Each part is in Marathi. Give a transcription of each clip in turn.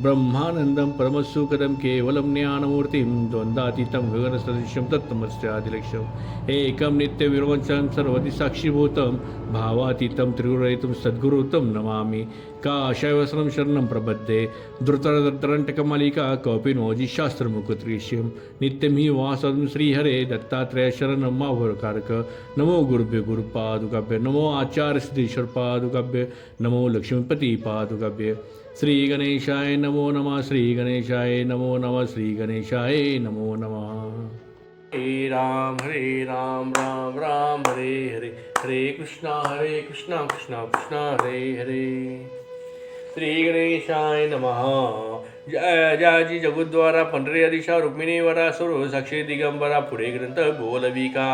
ब्रह्मानन्दं परमसुकरं केवलं ज्ञानमूर्तिं द्वन्द्वातीतं गगनसदृश्यं तत्तमस्यादिलक्ष्यम् एकं नित्यविरोचनं भावातीतम त्रिगुरहितम भावातीतं त्रिगुरहितं सद्गुरुतं नमामि। काशयवसनं शरणं प्रपद्ये। धृतरदन्तरण्टकमालिका कौपिनोजि शास्त्रमुकुत्रीष्यं नित्यं हि वासं श्रीहरे दत्तात्रेय शरणं नमो गुरुभ्य गुरुपादुकाभ्य। नमो आचार्य सिद्धेश्वर पादुकाभ्य नमो लक्ष्मीपती पादुकाभ्य श्री गणेशाय नमो नमः। श्री गणेशाय नमो नमः। श्री गणेशाय नमो नमः। हरे राम हरे राम राम राम हरे हरे हरे कृष्णा हरे कृष्णा कृष्णा कृष्णा हरे हरे। श्री गणेशाय नमः। जय जयाजी जगुद्वारा पंढरी दिशा रुक्मिणीवरा सुरू साक्षी दिगंबरा पुढे ग्रंथ बोलविका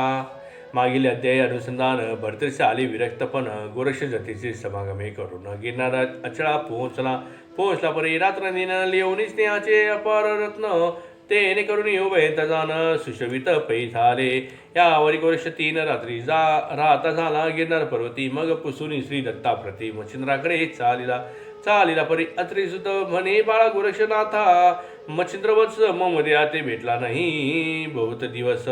मागील अध्याय अनुसंधान भरतरीचे आली विरक्तपण गोरक्ष जतीचे समागमे करून गिरणारा अचळा पोहोचला. पोहोचला परी रात्र निनाली येऊन स्नेहाचे अपार रत्न तेने करून उभे तजान सुशोभित पै झाले. यावरी वर्ष तीन रात्री जा राहता झाला गिरणार पर्वती मग पुसुनी श्री दत्ता प्रति मच्छिंद्राकडे चालिला. चालिला परी अत्री सुत म्हणे बाळा गोरक्षनाथा मच्छिंद्रवत्स मम ते भेटला नाही बहुत दिवस.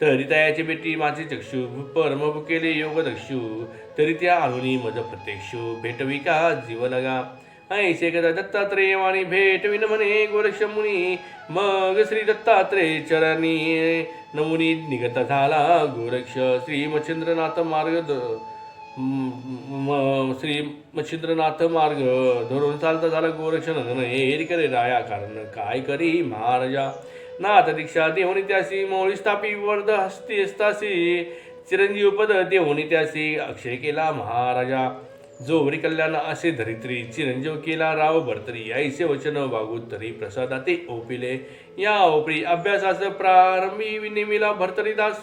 तरी तयाची बेटी माझे चक्षु परम केले योग दक्षु. तरी त्या आळुनी मज प्रत्यक्षु. भेटवी का जीव लगा ऐसे कदा दत्तात्रेय वाणी विनमने म्हणे गोरक्ष मुनी मग श्री दत्तात्रेय चरणी. नमुनी निगत झाला गोरक्ष श्री मच्छिंद्रनाथ मार्ग म- श्री मच्छिंद्रनाथ मार्ग. धरून चालता झाला गोरक्ष नंदन एरी करे राया कारण काय करी महाराजा? नाथ दीक्षा देहुनी त्यासी मौळी स्थापी वर्ध हस्ती असतासी चिरंजीव पद देवनी त्यासी अक्षय केला महाराजा. जो कल्याण असे धरित्री चिरंजीव केला राव भरतरी. ऐसे वचन वागू तरी प्रसादाते ओपिले. या ओपरी अभ्यासास प्रारंभी विनिमिला भरतरी दास.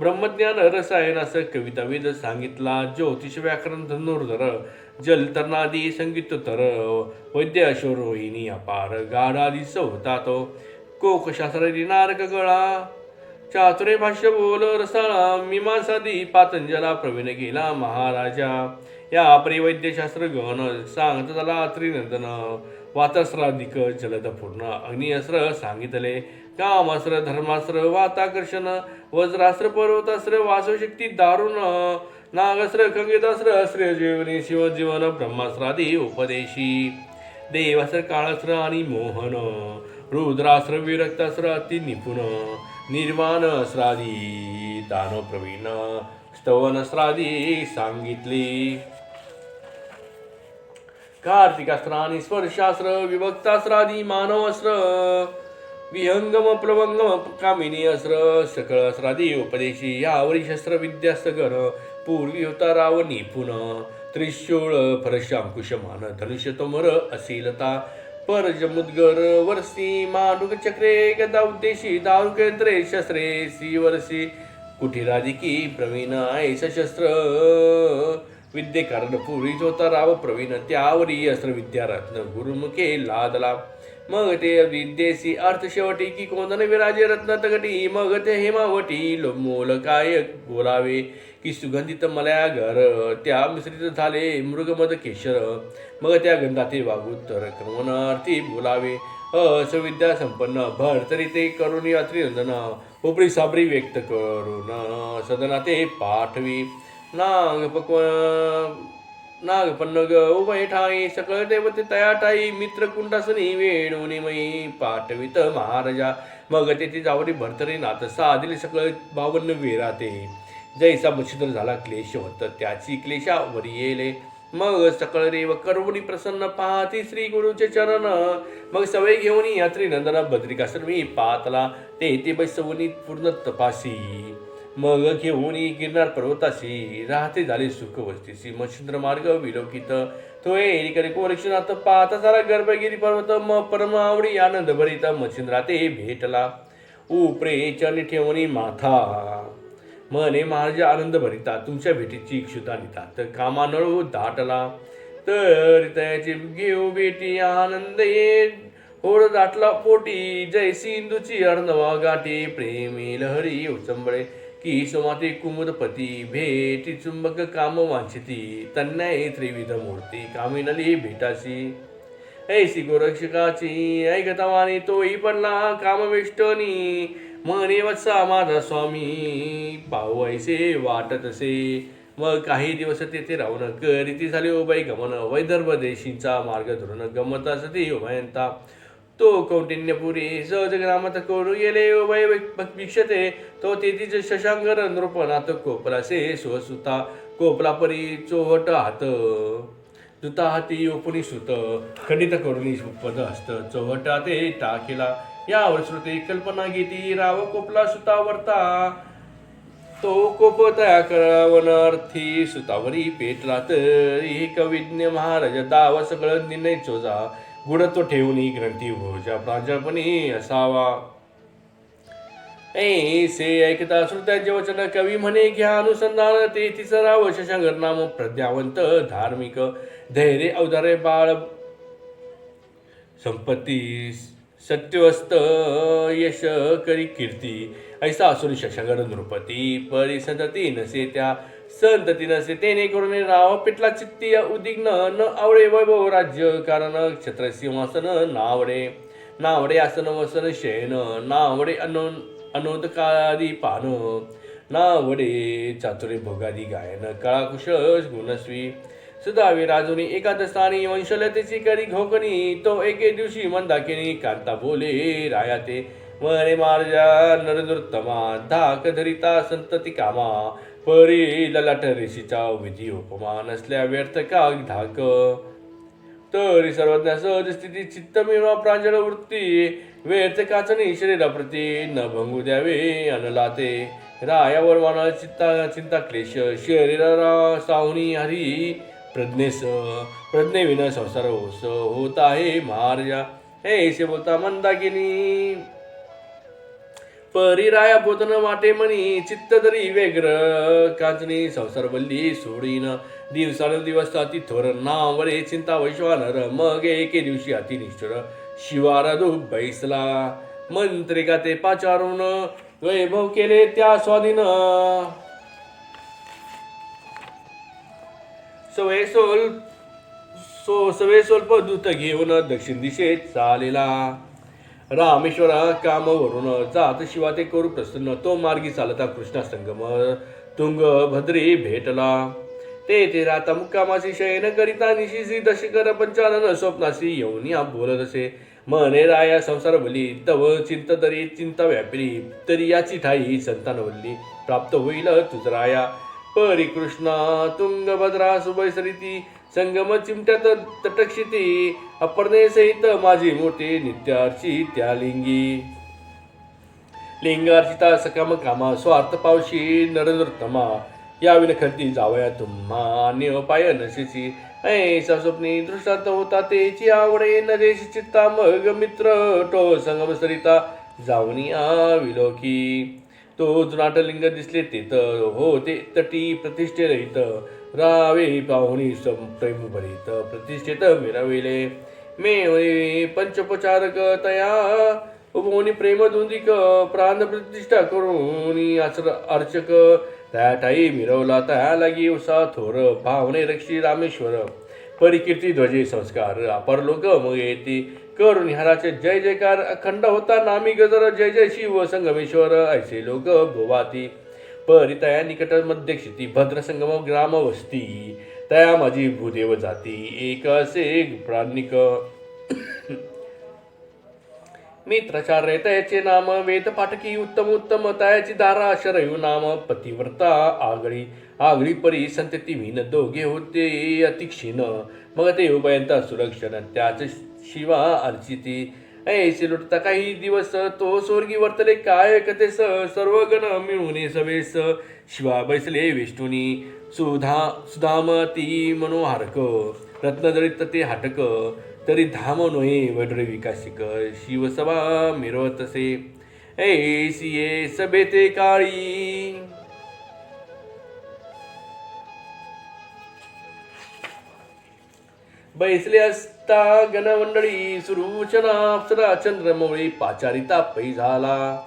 ब्रह्मज्ञान रसायनास कविताविद सांगितला. ज्योतिष व्याकरण धनुर्धर जलतरणादी संगीत तर. वैद्य अशोर रोहिणी अपार गाढादी होता तो. कोकशास्त्र नारक गळा. चातुरे भाष्य बोल रसाळा मीमांसादी पातंजला प्रवीण गेला महाराजा. या परिवैद्यशास्त्र गहन सांगत झाला त्रिनंदन. वातस्राधिक जलद पूर्ण अग्निअस्त्र सांगितले. कामास्त्र धर्मास्त्र वाताकर्षण वज्रास्त्र पर्वतास्त्र वासवशक्ती दारुण नागस्त्र खंगितास्त्र श्रेय जीवनी शिवजीवन ब्रह्मास्त्रादी उपदेशी. देवास्त्र काळास्त्र आणि मोहन. रुद्रास्त्र विरक्तास्त्र अति निपुण निर्वाण अस्त्रादी दानव प्रवीण स्तवनस्त्रादी सांगितली। कार्तिकास्त्र आणि स्पर्शास्त्र विभक्तास्त्रादी मानवास्त्र विहंगम प्रवंगम कामिनी अस्त्र सकळ अस्त्रादी उपदेशी यावरी शस्त्र विद्यास्तगण पूर्वी होता राव निपुण त्रिशूळ फरशांकुशमान धनुष्य तोमर असीलता परजमुद्गर वर्षी मानुक चक्रे गदा उद्देशी दारुक यंत्रे शस्त्रे सी वर्षी कुठीराधिकी प्रवीण ऐस शस्त्र विद्ये कारण पूर्वीच होता राव प्रवीण त्यावरी अस्त्र विद्यारत्न गुरुमुखे लादला। मग ते विद्येसी अर्थ शेवटी की कोंदन विराजे रत्न तगटी मग ते हेमावटी लोमोल काय बोलावे। की सुगंधित मलया घर त्या मिश्रित झाले मृगमद केशर मग त्या गंधाते तर क्रमणार्थी बोलावे. असविद्या संपन्न भर तरी ते करुणी अत्रिनंदन उपरी साबरी व्यक्त करून सदना ते पाठवी. नाग पक्व नागपन्न ग उभय ठाई सकळ देवते तया ठाई मित्र कुंडासनी वेणुनी मयी पाठवित महाराजा. मग तेथे जावरी भरतरी नाथ साधिले सकळ बावन्न वेराते. जैसा मच्छिद्र झाला क्लेश होत त्याची क्लेशावरी येले. मग सकळ रेव करवणी प्रसन्न पाहती श्री गुरुचे चरण. मग सवय घेऊन यात्री नंदना बद्रिकाश्रमी पातला. ते ते बैसवनी पूर्ण तपासी. मग घेऊन गिरनार पर्वताशी. राहते झाले सुख वस्तीसी मच्छिंद्र मार्ग विलोकित. तो एरिकडे कोरक्षणात पाहता सारा गर्भगिरी पर्वत. म परम आवडी आनंद भरित मच्छिंद्रा ते भेटला. उपरे चरणी ठेवणी माथा. मने महाराज आनंद भरिता तुमच्या भेटीची इक्षुता नितात कामा नळू हो दाटला. तर त्याची घेऊ बेटी आनंद ये. होड दाटला पोटी जय सिंधूची अर्णवा गाठी. प्रेमी लहरी हो उचंबळे की सोमाते कुमुदपती भेटी चुंबक काम वांछिती. तन्याय त्रिविध मूर्ती कामिनली भेटासी ऐसी गोरक्षकाची ऐकता वाणी तोही पडला कामविष्टनी. म्हणे वत्सा माझा स्वामी पाहू ऐसे वाटत असे मग काही दिवस तेथे राहून करीती झाले उभय गमन. वैदर्भ देशींचा मार्ग धरून गमत असते उभयंता. तो कौटिन्यपुरी सहज ग्रामात करू गेले उभय भिक्षते तो तेथीच शशांकर रंद्रोपणात कोपरासे स्वसुता. कोपला परी चोहट हात दुता हाती ओपुनी सुत खंडित करून पद हस्त चोहटा ते टाकेला. यावर श्रुती कल्पना गीती राव कोपला सुतावरता. तो कोप तया करावनार्थी सुतावरी पेटला तरी कविज्ञ महाराज दावा सगळं निर्णय चोजा. गुणत्व ठेवून ग्रंथी भोजा प्रांजळपणे असावा. ऐसे से ऐकता श्रुत्याचे वचन कवी म्हणे घ्या अनुसंधान. ते तिसराव शशांकर नाम प्रज्ञावंत धार्मिक. धैर्य अवधारे बाळ. संपत्ती सत्यवस्त यश करी कीर्ती. ऐसा असून शशंकर नृपती परिसंतती नसे त्या. संतती नसे तेने करून राव पिटला चित्ती उद्विग्न. न आवडे वैभव राज्य कारण क्षेत्र सिंहासन नावडे. नावडे आसन वसन शयन नावडे अनो अनोदकादी पान. नावडे चातुरे भोगादी गायन. कळाकुश गुणस्वी. सुधावी राजुनी एकादस्थानी वंशलतेची करी घोकणी तो एके दिवशी मंदाकिनी कांता बोले राया ते मरे मार्जा नरदुर्तमा धाक धरिता संतती कामा परी ललाट रेषीचा विधी उपमा नसल्या व्यर्थ का धाक. तरी सर्वज्ञ सहज स्थिती चित्त मिळवा प्रांजळ वृत्ती व्यर्थ काचणी शरीराप्रती न भंगू द्यावे अनलाते. रायावर माना चित्ता चिंता क्लेश शरीरा साहुनी हरी प्रज्ञेस प्रज्ञेविन संसार होस होता हे महाराजा हे ऐसे बोलता मंदाकिनी। परिराया पोतन वाटे म्हणी चित्त तरी वेग्र काचणी संसार बल्ली सोडीन। दिवसान दिवस अति थोर नावरे चिंता वैश्वानर। मग एके दिवशी अति निष्ठुर। शिवारा दु बैसला। मंत्रिका ते पाचारून वैभव केले त्या स्वाधीन। सवय सोल सो सवे स्वल्प दूत घेऊन दक्षिण दिशेत चालेला. रामेश्वरा कामवरून जात शिवा ते करू प्रसन्न. तो मार्गी चालता कृष्णा संगम. तुंग भद्री भेटला. ते ते राता मुक्कामाशी शयन करिता निशिसी दशकर पंचानन स्वप्नाशी येऊन या बोलत असे. मने राया संसार बली तव चिंत तरी चिंता व्यापली तरी याची ठाई बोलली प्राप्त होईल तुझ राया. परी कृष्णा तुंगभद्रा सुभयसरिती संगम चिमट्यात तटक्षिती अपर्णे सहित माझी मोठी नित्यार्ची त्या लिंगी लिंगार्चिता सकाम कामा स्वार्थ पावशी नरनृत्तमा। या विनखंती जावया तुम्हा निपाय नशेची ऐसा स्वप्नी दृष्टांत होता तेची आवडे नरेश चित्ता मग मित्र टो संगम सरिता जावनिया विलोकी तो जुनाटलिंग दिसले तिथं हो ते तटी प्रतिष्ठे रहित रावे पाहुणी प्रेम भरित. प्रतिष्ठेत मिरविले मे पंचोपचारक तया. उभोनी प्रेम दुंदिक प्राण प्रतिष्ठा करून आचर अर्चक. त्या ठाई मिरवला त्या लागी उसा थोर. भावने रक्षी रामेश्वर. परिकीर्ती ध्वजे संस्कार. अपरलोक मग येते करून ह्याचे जय जयकार. अखंड होता नामी गजर. जय जय शिव संगमेश्वर. ऐसे लोक भोवाती. परितया निकट मध्य क्षिती. भद्र संगम ग्राम वस्ती. तया माझी भूदेव जाती. एक असे प्राणिक. मित्रचार तयाचे नाम. वेद पाठकी उत्तम उत्तम तयाची दारा शरयू नाम. पतिव्रता आगळी. आगळी परी संतती भिन दोघे होते अतिक्षीण. मग ते उभयंता सुरक्षण त्याच शिवा अर्चिती. ऐसे लुटता काही दिवस तो स्वर्गी वर्तले काय कथेस सर्व गण मिळून सवेस. शिवा बैसले विष्णुनी. सुधा सुधाम ती मनोहारक. रत्नजळीत ते हाटक. तरी धाम नोहे वडरे विकासिक. शिवसभा मिरवत असे ऐसी सिये सभे ते काळी. बैसले असता गणमंडळी सुरूचना अप्सरा चंद्रमौळी पाचारिता पै झाला.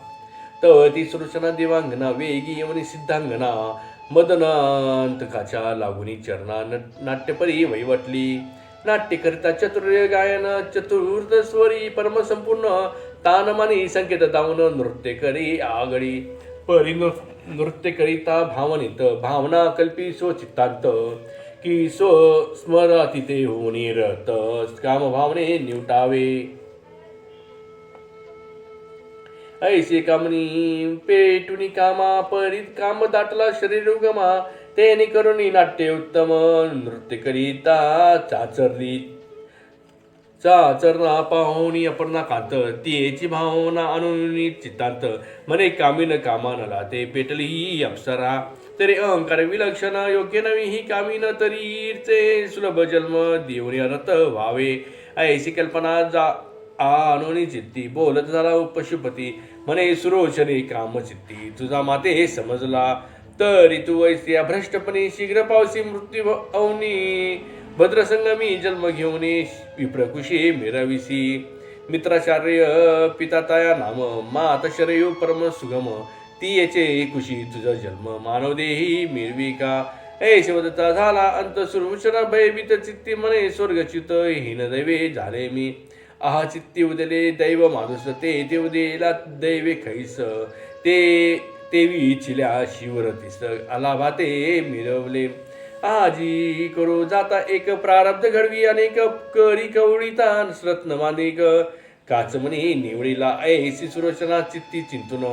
ती सुरूचना देवांगना वेगी यवनी सिद्धांगना मदनांतकाच्या लागुनी चरणा नाट्यपरी वैवटली. नाट्यकरिता चतुर्य गायन चतुर्थ स्वरी परमसंपूर्ण तानमानी संकेत दावन नृत्य करी आगळी. परी नृ- नृत्य करिता भावनित भावना कल्पी स्वचित्तांत. की स्व स्मराती ते होणी रत काम भावने निवटावे ऐसे कामनी पेटुनी कामा परीत काम दाटला शरीर उगमा तेने करुणी नाट्य उत्तम नृत्य करीता चाचरली। चाचरणा पाहुणी अपर्णा कात तियेची भावना अनुनी चित्तांत मने कामीन कामानला ते पेटली अप्सरा। तरी अहंकार विलक्षण योग्य नवी ही कामी न तरीचे सुलभ जन्म देऊनी रथ व्हावे. ऐशी कल्पना जा आनोनी चित्ती बोलत झाला पशुपती म्हणे सुरोचने काम चित्ती तुझा माते हे समजला. तरी तू वैसी भ्रष्टपणे शीघ्र पावसी मृत्यू अवनी. भद्रसंगमी जन्म घेऊन विप्रकुशी मिरविसी. मित्राचार्य पिता ताया नाम. मात शरयू परम सुगम. ती येचे कुशी तुझा जन्म मानवदेही मिरवी का? ए शिवदत्ता झाला अंत सुरभूषण भयभीत चित्ती मने स्वर्गच्युत हीन दैवे झाले मी. आहा चित्ती उदले दैव माणूस ते ते उदेला दैवे खैस. ते तेवी चिल्या शिवरतीस आला ते मिरवले. आजी करो जाता एक प्रारब्ध घडवी अनेक करी कवळीता रत्न मानिक. काचमणी निवडीला ऐ सुरचना चित्ती चिंतून.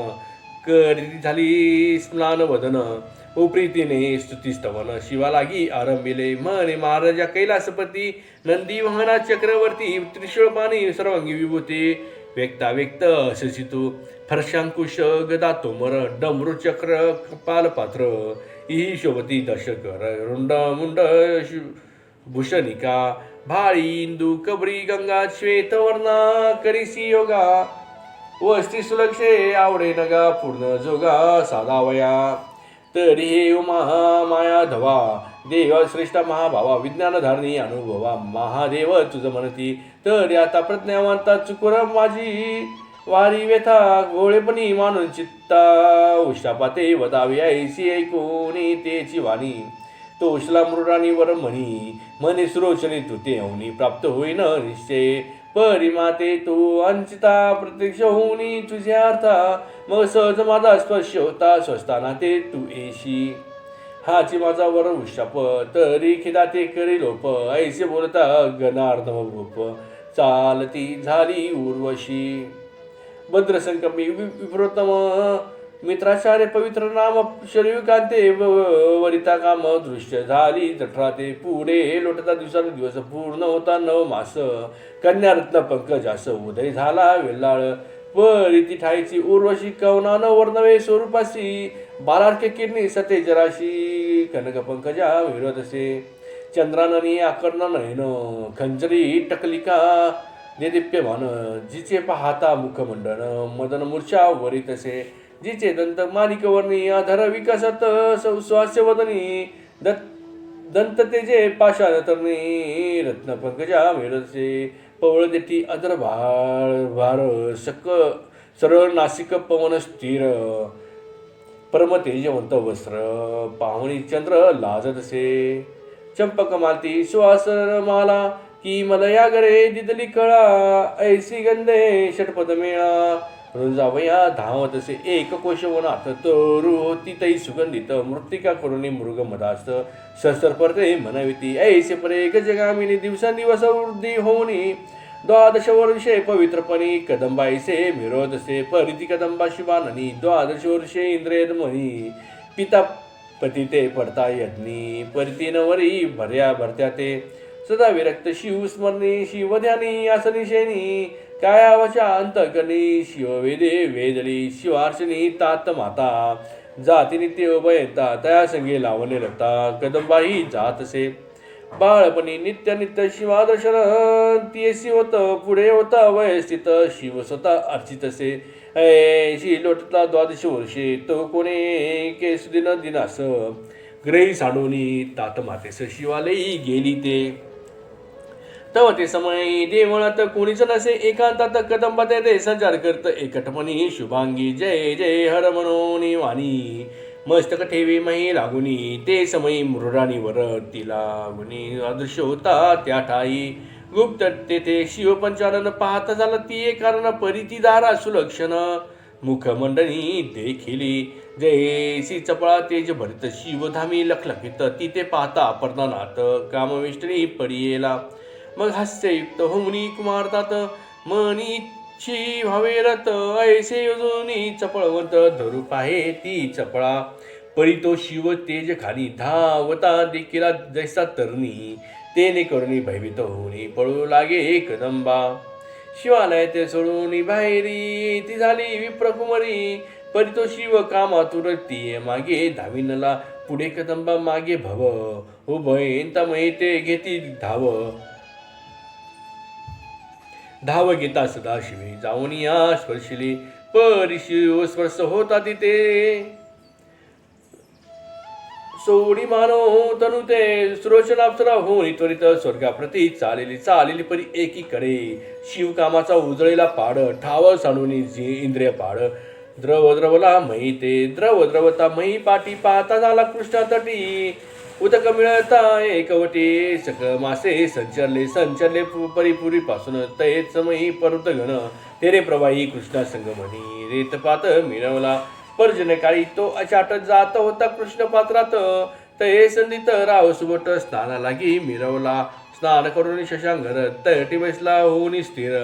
करी झाली स्नान वदन. उप्रीतीने स्तुतीस्तवन शिवा लागी आरंभिले. म्हणे महाराजा कैलासपती नंदी वाहना चक्रवर्ती त्रिशूळपाणी सर्वांगी विभूती. व्यक्ता व्यक्त असितू फरशांकुश गदा तोमर डमरू चक्र कपाल पात्र. शोभती दशकर रुंड मुंड शु- भूषणिका. भाळी इंदू कबरी गंगा श्वेतवर्णा करिसी योगा. वस्ती सुलक्षे आवडे नगा पूर्ण जोगा साधावया. तरी हे महा माया धवा देव श्रेष्ठ महाभावा विज्ञान धारणी अनुभवा. महादेव तुझ म्हणती तरी आता प्रज्ञावंता चुकुर माझी वारी व्यथा गोळेपणी मानून चित्ता. उष्टापाते वदावी ऐशी ऐकून तेची वाणी. तो उशला मृडानी वर म्हणी मने सुरोचने तुते अवनी प्राप्त होईन निश्चय. परिमाते तू अंचिता प्रत्यक्ष होऊनी तुझ्या अर्था. मग सहज माझा स्पर्श होता स्वस्ताना ते तू येशी. हाची माझा वर उशाप तरी खिदा ते करी लोप. ऐसे बोलता गणार्धम गोप चालती झाली उर्वशी. भद्रसंकमी वि- मित्राशारे मित्राचार्य पवित्र नाम शरीरकांते व- वरिता काम दृश्य झाली जठरा ते पुढे. लोटता दिवसाने दिवस पूर्ण होता नव मास. कन्यारत्न पंकजास उदय झाला वेल्लाळ परिती ठाईची उर्वशी कवनान वर्णवे स्वरूपाशी. बालार्के किरणी सते जराशी कनक पंकजा विरोधसे. चंद्राननी आकर्ण नयन खंजरी टकलिका. देदीप्यमान जिचे पाहता मुखमंडन मदन मूर्छा वरितसे. जिचे दंत मालिकवर्णी आधार विकासात सौस्वास्य दत्त दंत तेजे पाषाण तरणी रत्न पंकजा मिळसे पवळ देठी अदर भाळ भार सक सरळ नासिक पवन स्थिर परम तेजवंत वस्त्र पाहुणी चंद्र लाजतसे चंपक मालती श्वास माला की मलया गरे दिदली कळा ऐसी गंधे षटपद मेळा रुंजावया धावतसे एक कोशवनात तरू होती तई सुगंधित मृत्तिका करुणी मृग मदास्त. सहस्र परते ऐसे परे गजगामिनी दिवसांदिवस वृद्धी होऊनी. द्वादश वर्षे पवित्रपणी कदंबाईसे मिरोदसे परिती कदंबा शिवाननी द्वादश वर्षे इंद्रेदमणी पिता पती ते पडता यज्ञी परितीनवरी भर्या भरत्या ते. सदा विरक्त शिव स्मरणी शिवध्यानी आसनी कायावच्या अंतकनी शिववेदे वेदली शिवार्चनी तात माता. जाती नित्य उभयता तया संगे लावणे रता कदंबाही जातसे बाळपणी नित्य नित्य शिवादर्शन तियसी होत पुढे होता वयस्थित शिव स्वतः अर्चितसे ऐशी लोटला द्वादश वर्षे तो कोणे केसुदिन दिनास. ग्रही सांडूनी तात मातेस शिवालयी गेली ते. तव ते समय देवळात कोणीच नसे एकांतात कदंबात ते संचार करत एकटपणी शुभांगी. जय जय हर मनोनी वाणी. मस्तक ठेवी मही लागुनी ते समयी मृडानी वर तिला गुणी अदृश्य होता त्या ठाई. गुप्त तेथे शिवपंचानन पाहता झाला ती एक कारण परितीदारा सुलक्षण. मुखमंडनी देखिली. जयसी चपळा तेज भरित शिवधामी लखलखित तिथे पाहता पर्दनात कामविष्टनी पडियेला. मग हास्ययुक्त होमुनी कुमारतात मनीची रत ऐसे योजनी चपळवत धरू पाहे ती चपळा. परी तो शिव तेज खाली धावता देखील जैसा तरणी तेने करुणी भयभीत होऊनी पळू लागे कदंबा. ते सोडून बाहेरी ती झाली विप्रकुमारी. परी तो शिव कामातुर ती मागे धाविनला पुढे कदंबा मागे भव. हो उभयंतमय ते घेती धाव. धाव घेता सदा शिवी जाऊन या स्पर्शिली परिशिव स्पर्श होता तिथे. सोडी मानो तनु ते सुरोचनाप्सरा होऊन त्वरित स्वर्गाप्रती चालेली चालेली परी एकीकडे. शिवकामाचा उजळीला पाड ठाव सांडून जी इंद्रिय पाड. द्रव द्रवला मही ते द्रव द्रवता मही पाठी पाहता झाला कृष्णा तटी. उदक मिळता एकवटी सकळ मासे संचरले संचरले परिपुरी पासून तयेच समयी पर्वत घन. तेरे प्रवाही कृष्णा संगमणी रेतपात मिळवला पर्जन काळी तो अचाट जात होता कृष्ण पात्रात. तये संधित राव सुबट स्नाना लागी मिरवला. स्नान करून शशांगर तयटी बसला होऊन स्थिर.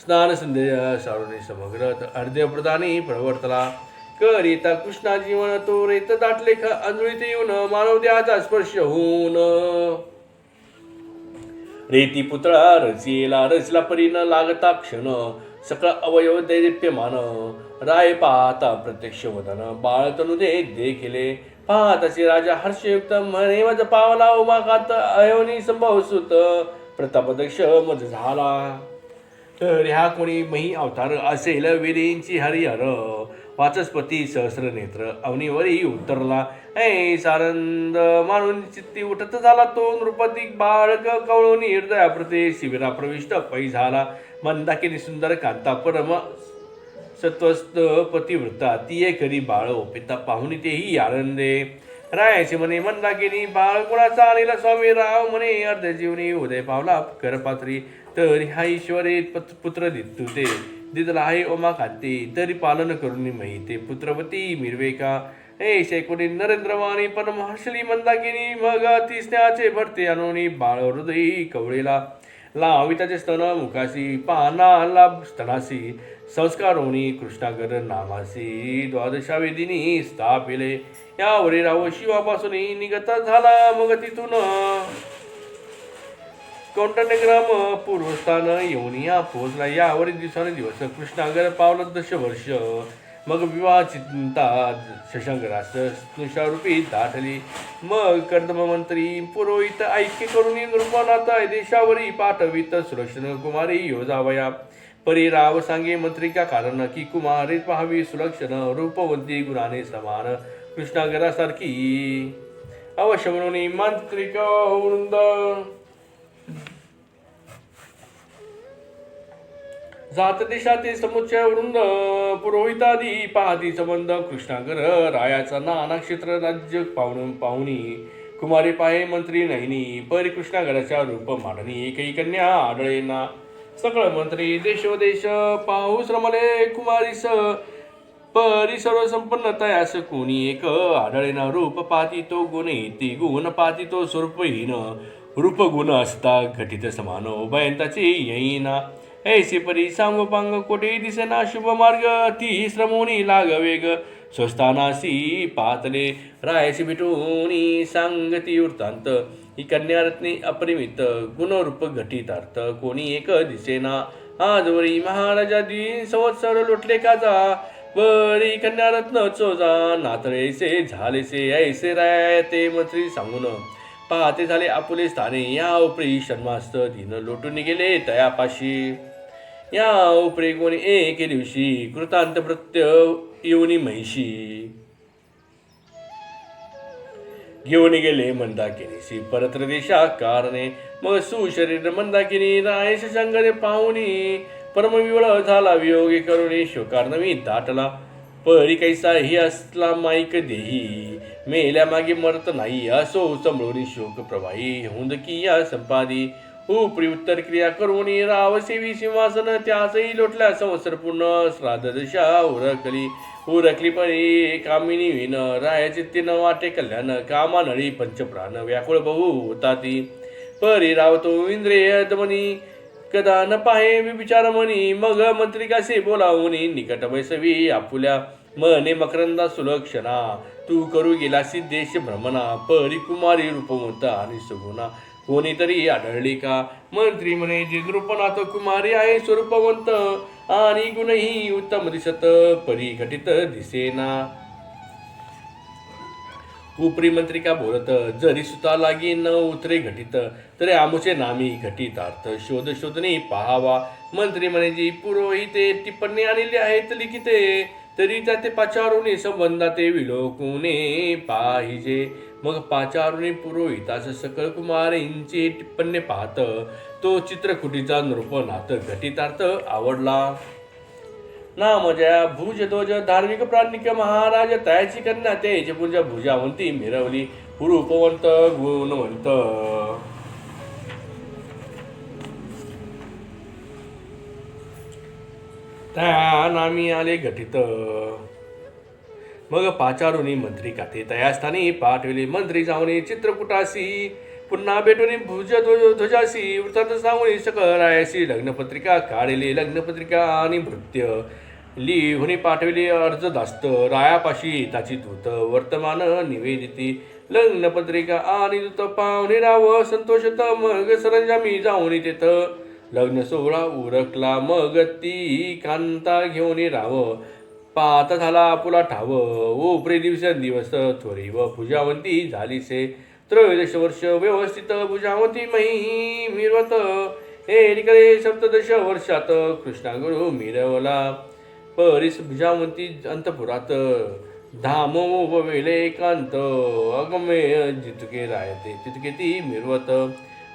स्नान संध्या सारुणी समग्र अर्ध्य प्रधानी प्रवर्तला. करिता कृष्णा जीवन तो रेत दाटले अंजुळीत येऊन मानव देहाचा स्पर्श होऊन. रेती पुतळा रचिला रचला परीन लागता क्षण. सकळ अवयव दैदिप्यमान. राय पाहता प्रत्यक्ष वदन. बाळ तनुदे देखिले. पाहताचे राजा हर्षयुक्त म्हणे मज पावला उभा खात अयोनी संभव सुत. प्रतापदक्ष मज झाला. तर ह्या कोणी मही अवतार असेल विरींची हरिहर. वाचस्पती सहस्र नेत्र अवनीवरही उतरला. ऐ सारंद मानून चित्ती उठत झाला तो. नृपतिक बाळक कवळून हृदयाप्रते शिबिरा प्रविष्ट पै झाला. मंदाकिनी सुंदर कांता परम सत्वस्त पतिवृत्ता ती करी बाळ पिता पाहुणी तेही आनंदे. रायाचे म्हणे मंदाकिनी बाळ कुणाचा आणला स्वामी? राव म्हणे अर्ध जीवनी उदय पावला करपात्री तर हा ईश्वरे पुत्र दित्तू ते दिदला आहे ओमा खाते तरी पालन करून माहिते पुत्रवती मिरवेका. हे शेकुणी नरेंद्रवाणी परमहर्षली मंदाकिनी मग ती स्नेहाचे भरते अनुनी बाळ हृदयी कवळेला. लाविताचे स्तन मुखासी पानाला स्तनासी संस्कार होणी कृष्णागर नामासी द्वादशावेदिनी स्थापिले यावरी राव शिवापासून निगत झाला मग तिथून. कौंटण्यग्राम पूर्वस्थान येऊन या पोहोचला. यावर दिवसाने कृष्णागर पावलं दश वर्ष मग विवाह चिंता शशांकरास स्नुषारूपी दाटली मग कर्दम मंत्री पुरोहित ऐक्य करून नृपनाथ देशावरी पाठवित सुलक्षण कुमारी योजावया. परिराव सांगे मंत्रिका कारण की कुमारी पाहावी सुलक्षण रूपवंती गुणाने समान. कृष्णागरासारखी अवश्य म्हणून मांत्रिक वृंद जात देशातील समुच्चय वृंद पुरोहितादी पाहती संबंध कृष्णागर रायाचा नाना क्षेत्र राज्य पाहुण पाहुणी कुमारी पाहे मंत्री नैनी परी कृष्णागराच्या रूप मांडणी एकही कन्या आढळेना सकळ मंत्री देशोदेश पाहू श्रमले कुमारीस परी सर्व संपन्न तयास कोणी एक आढळेना रूप पाती तो गुण ती गुण पाती तो स्वरूपहीन रूप गुण असता घटित समान उभयंताची येईना. ऐसे परी सांगोपांग कोठे दिसेना शुभ मार्ग? ती श्रमोनी लाग वेग। स्वस्थानासी पातले रायसी भेटूनी सांगती वृत्तांत। ही कन्यारत्नी अपरिमित गुणरूप घटितार्थ। कोणी एक दिसेना आजवरी महाराजा दिन संवत्सर लोटले काजा। बरी कन्यारत्न चोजा नातळेसे झालेसे ऐसे राय ते मंत्री सांगून। पाहते झाले आपुले स्थाने या उपरी शन्मास्त दिन लोटून गेले तयापाशी। या उपरे कोणी एके दिवशी कृतांत प्रत्य येऊनी महिषी घेऊन गेले मंदाकिनीशी परत्र दिशा कारणे मग सुशरीर मंदाकिनी राय संगने पाहुणी परमविवळ झाला वियोगी करुणी शोकारनवी दाटला. परी कैसा ही असला माईक देही. मेल्या मागे मरत नाही असो समळून शोक प्रवाही हुंदकी या संपादी उपरी उत्तर क्रिया करून रावसेवी सिंहासन त्यासही लोटल्या संवत्सर पूर्ण श्राद्ध दशा उरकली. उरकली परी कामिनी विन रायाचे तीन वाटे कल्याण कामानळी पंचप्राण व्याकुळ बहु होता ती परी रावतो इंद्रिय दमनी कदा न पाहे विचार मनी मग मंत्रिकाशी बोलावणी निकट बैसवी आपुल्या मने मकरंदा सुलक्षणा. तू करू गेलासी देश भ्रमणा परी कुमारी रूपवंत आणि सुगुणा. कोणीतरी आढळली का? मंत्री म्हणे जे नृपनाथ कुमारी आहे स्वरूपवंत आणि गुणही उत्तम दिसत परिघटित दिसेना. उपरी मंत्री का बोलत जरी सुता लागी न उतरे घटित तरी आमुचे नामी घटितार्थ शोध शोधने पाहावा. मंत्री म्हणे जी पुरोहिते टिप्पणी आणलेली आहेत लिखिते तरी त्या ते पाचारुणे संबंधा ते विलोकुने पाहिजे. मग पाचारुणे पुरोहितास सकळ कुमारींची टिप्पण्य पाहत तो चित्रकुटीचा नृपनाथ घटितार्थ आवडला. नामजया भुज ध्वज धार्मिक प्राणिक महाराज तयाची कन्या तेज पूजा भुजावंती मिरवली. रूपवंत गुणवंत. त्या नामी आले घटित. मग पाचारुनी मंत्री काते तयास्थानी पाठविले मंत्री जाऊन चित्रकुटासी पुन्हा भेटून भुज ध्वज- ध्वजासी वृत्तांत सांगून सकळ लग्नपत्रिका काढली लग्नपत्रिका आणि भृत्य लिहुनी पाठविले अर्ज दास्त रायापाशी ताची धूत वर्तमान निवेदिती. लग्नपत्रिका आणि दूत पाहुणे राव संतोषत मग सरंजामी जाऊन तेथ लग्न सोहळा उरकला मग ती कांता घेऊन राव. पात झाला आपुला ठाव उपरे दिवस दिवस थोरी व पूजावंती झालीसे त्रयोदश वर्ष व्यवस्थित भुजावती मही मिरवत. हे सप्तदश वर्षात कृष्णागुरु मिरवला. परीस भुजावंती अंतपुरात धाम वेले एकांत अगमे जितके राहते तितके ती मिरवत.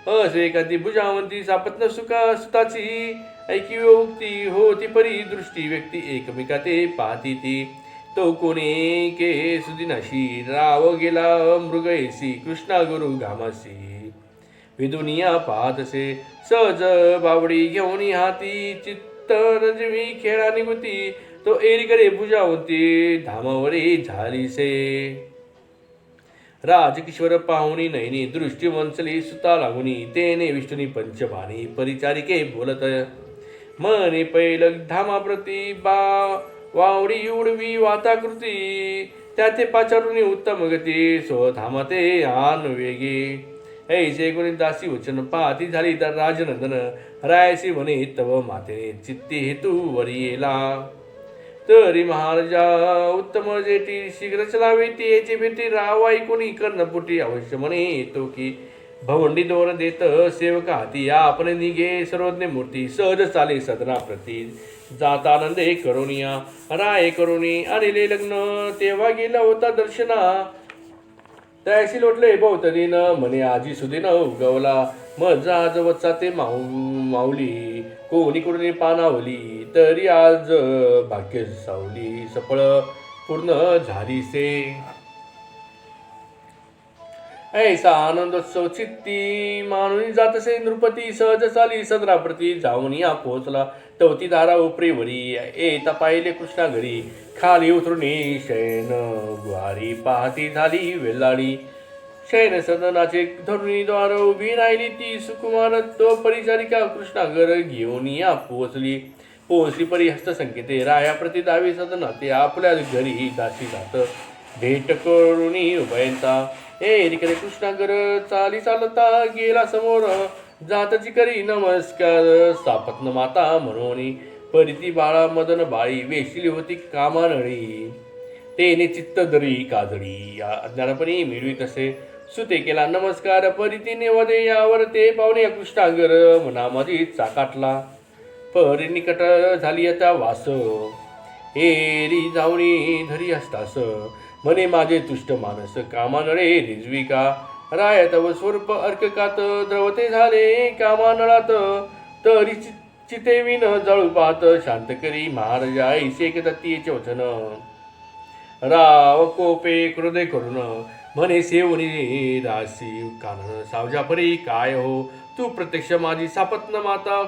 असे भुजावंती सापत्न सुखा सुताची. ऐकी उक्ती होती परी दृष्टी व्यक्ती एकमेका ते पाहती ती. तो कोणी के सुदिनाशी राव गेला मृगयसी कृष्णा गुरु घामासी. विदुनिया पाहतसे सहज बावडी घेऊन हाती. चित्त रजवी खेळा निगुती तो एरीकडे भुजावती धामावरी झालीसे. राजकिशोर पाहुणी नयनी दृष्टी वंचली सुता लागुनी तेने विष्णुनी पंचबाणी परिचारिके बोलत मने पैल धामाप्रती बा वावडी उडवी वाताकृती त्याचे पाचारुनी उत्तम गती स्वधामते आन वेगे. ऐसे गुणी दासी वचन पाती झाली तर राजनंदन रायसी म्हणे तव माते चित्ती हेतू वरियेला. तरी महाराजा उत्तम जेटी शीघ्र चलावे ती याची भीती राव ऐकून कर्णपुटी अवश्य म्हणे येतो की भवंडी दोर देत सेवका हाती या आपण निघे सर्वज्ञ मूर्ती सहज चाले सदना प्रती. जातानंदे करुणिया राय करुणी आलेले लग्न तेव्हा गेला होता दर्शना. त्याशी लोटले बहुतरीन म्हणे आजी सुदीन उगवला. मजा आजवचा ते माऊ माऊली कोणी कोणी पानावली तरी आज भाग्य सावली सफळ पूर्ण झालीसे ऐसा आनंदोत्सव चित्ती मानुनी जातसे नृपती सहज चाली सदराप्रती जाऊन या पोचला तवती दारा उपरीवरी येता पाहिले कृष्णा घरी. खाली उतरून शयन गुहारी पाहती झाली वेल्लाडी शयन सदनाचे धरुणी द्वार उभी राहिली ती सुकुमार तो परिचारिका कृष्णागर घेऊन या पोहोचली. पोहोचली परी हस्तसंकेते. राया प्रति दावी सदना ते आपल्या घरी दासी जात. भेट करुणी उभयता. हे रिकडे कृष्णागर चाली चालता गेला समोर. जातची करी नमस्कार सापत्न माता म्हणून. परिती बाळा मदन बाळी वेशिली होती कामानळी. तेने चित्त दरी काजळी. या अज्ञानपणी मिळवी तसे. सुते केला नमस्कार परितीने वदे यावर ते पाहुणे कृष्णागर मनामध्ये चाकाटला परी निकट झाली आता वास. एरी जावणी धरी असतास म्हणे माझे तुष्ट मानस कामानळे रिजविका. रायत व स्वरूप अर्ककात द्रवते झाले कामानळात. तरी चि- चिते विन जळू पात शांत करी महाराजा ऐसे दत्तीचे वचन. राव कोपे हृदय करून म्हणे सेवनी दासी कानन सावजा परी काय हो? तू प्रत्यक्ष माझी सापत्न माता.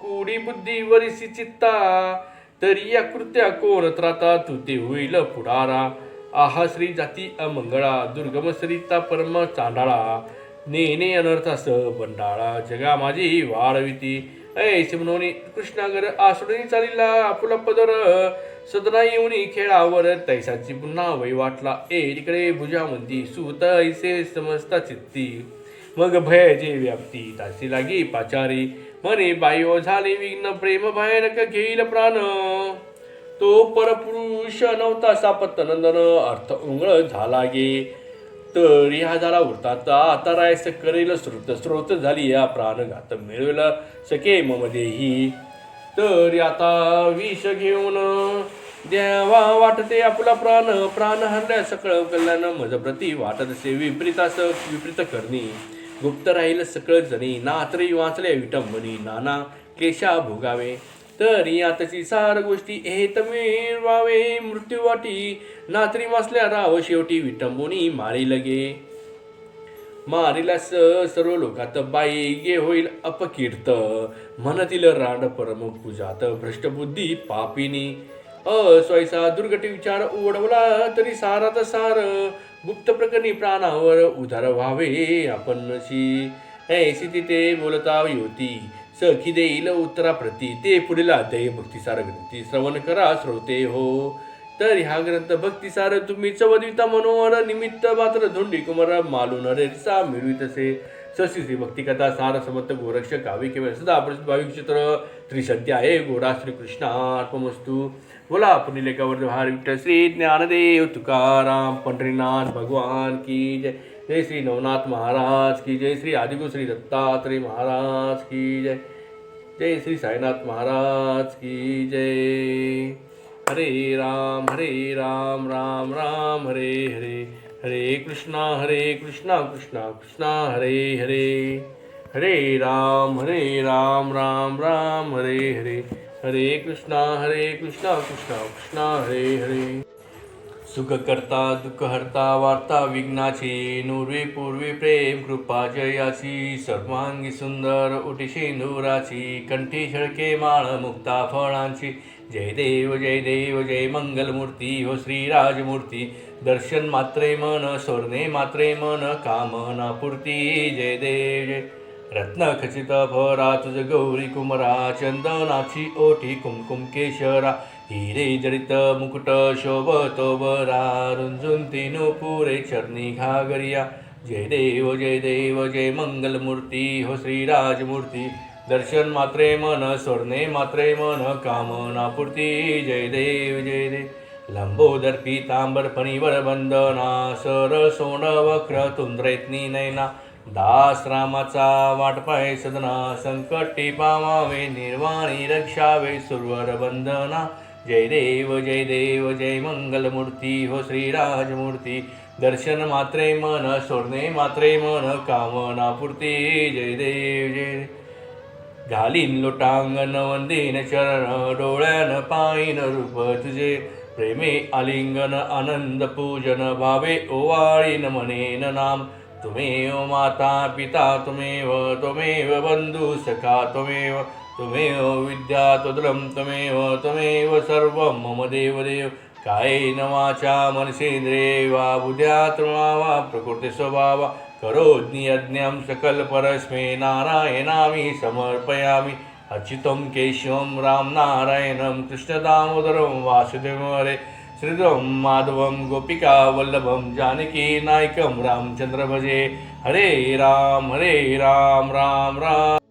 कुडी बुद्धी वरिसी चित्ता. तरी या कृत्या कोण त्राता? तू ते होईल पुढारा. आहा श्री जाती अमंगळा दुर्गम सरिता परम चांडाळा. नेने अनर्थास बंडाळा जगा माझी वाढविती ऐसे म्हणून कृष्णागर आसुडणी चालिला आपुला पदर सदना येऊन खेळावर तैसाची पुन्हा वय वाटला. ए एकीकडे भुजामंदी सुत ऐसे समजता चित्ती. मग भयजे व्याप्ती तासी लागी पाचारी. म्हणे बायो झाले विघ्न प्रेम भयानक घेईल प्राण. तो परपुरुष नव्हता सापत नंदन अर्थ उंगळ झाला गे. तरी हा झाला वृत्तांत आता रायस करेल स्रोत स्रोत झाली या प्राणघात मिळवला सके ममदेही तरी आता विष घेऊन देवा वाटते आपला प्राण. प्राण हरल्या सकळ कल्याण मज प्रती वाटत से विपरीतास विपरीत करणी. गुप्त राहील सकळ जणी नात्री वाचले विटंबनी. नाना केशा भोगावे. तरी आताची सार गोष्टी हेत मिळवावे. मृत्यू वाटी नात्री वाचल्या राव शेवटी विटंबुनी मारी लगे मारिलास सर्व लोकात बाई गे होईल अपकीर्त. म्हणतील रांड परम पूजात भ्रष्टबुद्धी पापिनी. अस्वैसा दुर्गटी विचार ओढवला तरी सारात सार. गुप्त प्रकरणी प्राणावर उधार व्हावे आपण आपणशी ऐसी तिथे बोलता युती. सखी देईल उत्तराप्रती. ते पुढील अध्याय भक्तिसार ग्रंथी श्रवण करा श्रोते हो. तर ह्या ग्रंथ भक्तिसार तुम्ही चवदिता मनोहर निमित्त मात्र धुंडी कुमार मालून रेसा मिळवितसे सशी श्री भक्तिकथा सार समर्थ गोरक्ष गावी केवळ सदा प्रसिद्ध भाविक चित्र त्रिसत्य आहे गोडा श्री कृष्णार्पमस्तू. बोला पुण्यलेखावर भार विठ्ठल श्री ज्ञानदेव तुकाराम पंढरीनाथ भगवान की जय. जय श्री नवनाथ महाराज की जय. श्री आदिगु श्री दत्तात्रय महाराज की जय. जय श्री साईनाथ महाराज की जय. हरे राम हरे राम राम राम हरे हरे हरे कृष्णा हरे कृष्णा कृष्णा कृष्णा हरे हरे हरे राम हरे राम राम राम हरे हरे हरे कृष्णा हरे कृष्णा कृष्णा कृष्णा हरे हरे। सुखकर्ता दुःखहर्ता दुःख वार्ता विघ्नाची नुर्वी पूर्वी प्रेम कृपा जयाची सर्वांगी सुंदर ओटी शेंदुराची कंठी झळके माळ मुक्ता फळांची जय देव जय देव जय मंगलमूर्ती हो श्रीराजमूर्ती दर्शन मात्रे मन स्वर्णे मात्रे मन कामना पूर्ती. जय देव जय. रत्न खचित भरा तुझ गौरी कुमरा चंदनाची ओटी कुमकुम केशरा. हिरे जडित मुकुट शोभतो बरा रुंजून तिनु चरणी घागरिया. जय देव जय देव जय मंगलमूर्ती हो श्रीराजमूर्ती दर्शन मात्रे मन स्वर्णे मात्रे मन कामनापूर्ती जय देव जय देव लंबोदर पीतांबर फणीवर बंदना सर सोन वक्र तुंद्रयत्नी नैना. दास रामाचा वाटपाय सदना संकटी पामावे निर्वाणी रक्षावे सुरवर वंदना. जय देव जय देव जय मंगलमूर्ती हो श्रीराजमूर्ती दर्शन मात्रे मन सोडणे मात्रे मन कामनापूर्ती जय देव जय देव घालीन लोटांगण वंदीन चरण डोळ्यान पायीन रूप तुझे प्रेमे आलिंगन आनंद पूजन भावे ओवाळीन मनेन नाम तुमेव माता पिता तुमेव त्वमेव बंधू सखा त्वमेव त्वमेव विद्या तुदलम त्वमेव त्वमेव सर्वं मम देवदेव कायेन वाचा मनसेंद्रिये वा बुद्ध्यात्मा वा प्रकृती स्वभावा करोज्ञि यज्ञं सकलपरस्मै नारायणामि समर्पयामि। अच्युतं केशवं रामनारायणं कृष्णदामोदरं वासुदेवं हरे श्रीधरं माधवं गोपिकावल्लभं जानकी नायकं रामचन्द्र भजे हरे राम हरे राम राम राम।